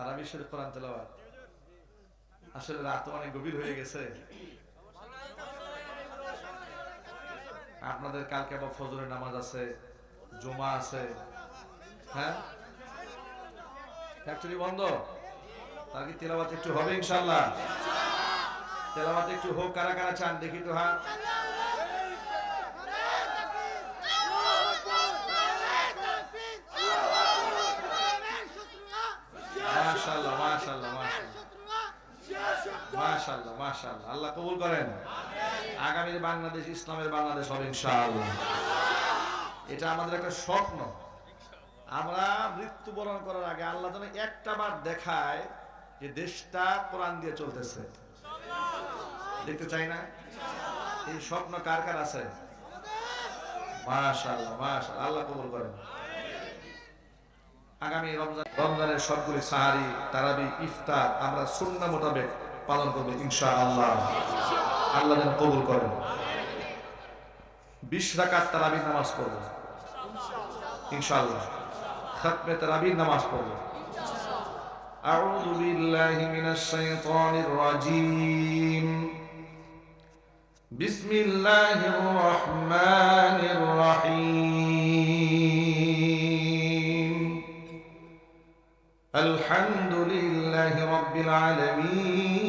কোরআন আসলে রাত অনেক গভীর হয়ে গেছে। আপনাদের কালকে আবার ফজরের নামাজ আছে, জমা আছে। হ্যাঁ? ফ্যাক্টরি বন্ধ? তার কি তেলাওয়াত একটু হবে ইনশাল্লাহ তেলাওয়াত একটু হোক, কারা কারা চান দেখি তো হাত মাশাআল্লাহ মাশাআল্লাহ মাশাআল্লাহ আল্লাহ কবুল করেন। আগামী বাংলাদেশ, ইসলামের বাংলাদেশ হবে ইনশাআল্লাহ। এটা আমাদের একটা স্বপ্ন। আমরা মৃত্যুবরণ করার আগে আল্লাহ যেন দেখায় যে দেশটা কোরআন দিয়ে চলতেছে। দেখতে চাই না? এই স্বপ্ন কার কার আছে? মাশাআল্লাহ মাশাআল্লাহ। আল্লাহ কবুল করেন। আগামী রমজান, রমজানের সবগুলি সাহারি, তারাবি, ইফতার আমরা মোতাবেক পালন করবো ইনশাআল্লাহ আল্লাহ যেন কবুল করেন বিশ রাকাত তারাবির নামাজ পড়ব ইনশাআল্লাহ খাতমে তারাবির নামাজ পড়ব أعوذ بالله من الشيطان الرجيم بسم الله الرحمن الرحيم الحمد لله رب العالمين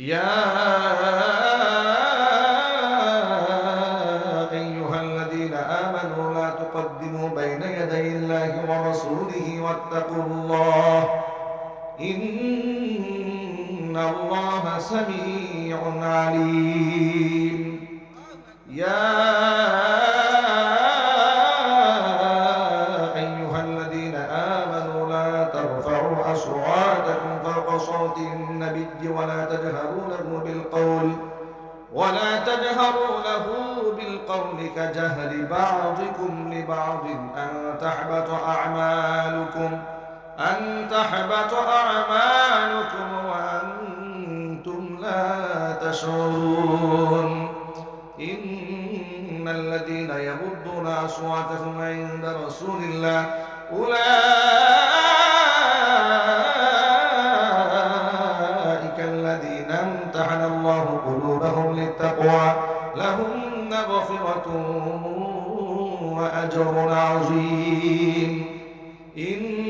يا أيها الذين آمنوا لا تقدموا بين يدي الله ورسوله واتقوا الله إن الله سميع عليم. يا أيها الذين آمنوا لا ترفعوا أصواتكم صوت النبي ولا تجهروا له بالقول ولا تجهروا له بالقول كجهر بعضكم لبعض أن تحبط أعمالكم أن تحبط أعمالكم وأنتم لا تشعرون. إن الذين يغضون أصواتهم عند رسول الله أولئك لهم مغفرة وأجر عظيم. إن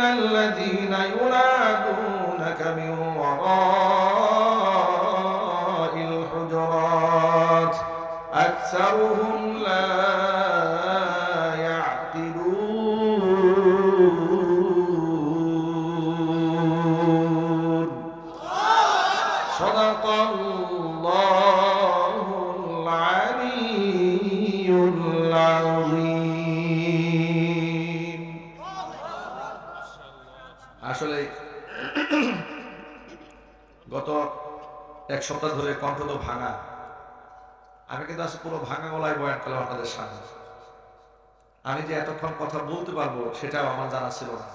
الذين ينادونك من وراء الحجرات أكثرهم لا صدق الله العلي العظيم আসলে গত এক সপ্তাহ ধরে কণ্ঠ তো ভাঙা আমি কিন্তু আসলে পুরো ভাঙা গলায় বয়ান করলাম আপনাদের সামনে আমি যে এতক্ষণ কথা বলতে পারবো সেটাও আমার জানা ছিল না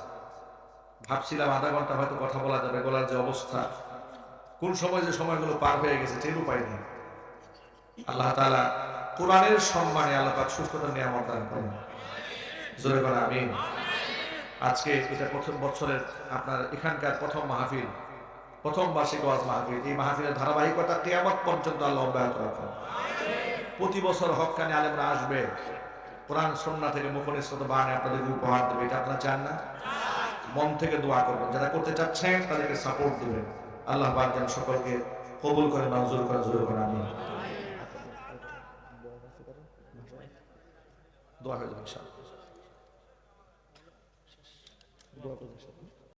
ভাবছিলাম আধা ঘন্টা হয়তো কথা বলা যাবে গলার যে অবস্থা কোন সময় যে সময়গুলো পার হয়ে গেছে টেরও পাইনি আল্লাহ তাআলা কোরআনের সম্মানে আল্লাহ পাক সুস্থতা নিয়ামত দান করেন। জোরে বলা আমি আজকে এটা প্রথম বছরের আপনার এখানকার প্রথম মাহফিল প্রথম বার্ষিক ওয়াজ মাহফিল। এই মাহফিলের ধারাবাহিকতা কেয়ামত পর্যন্ত আল্লাহ অব্যাহত রাখুন। প্রতি বছর হকানি আলেমরা আসবে। কোরআন সন্না থেকে মুখনিসত বাহানে আপনাদের উপহার দেবে। এটা আপনারা চান না? মন থেকে দোয়া করবেন। যারা করতে চাচ্ছেন তাদেরকে সাপোর্ট দেবেন। আল্লাহ পাক যেন সকলকে কবুল করে মঞ্জুর করে জোর করে আমি দোয়া হয়ে যাবে দোয়া করবেন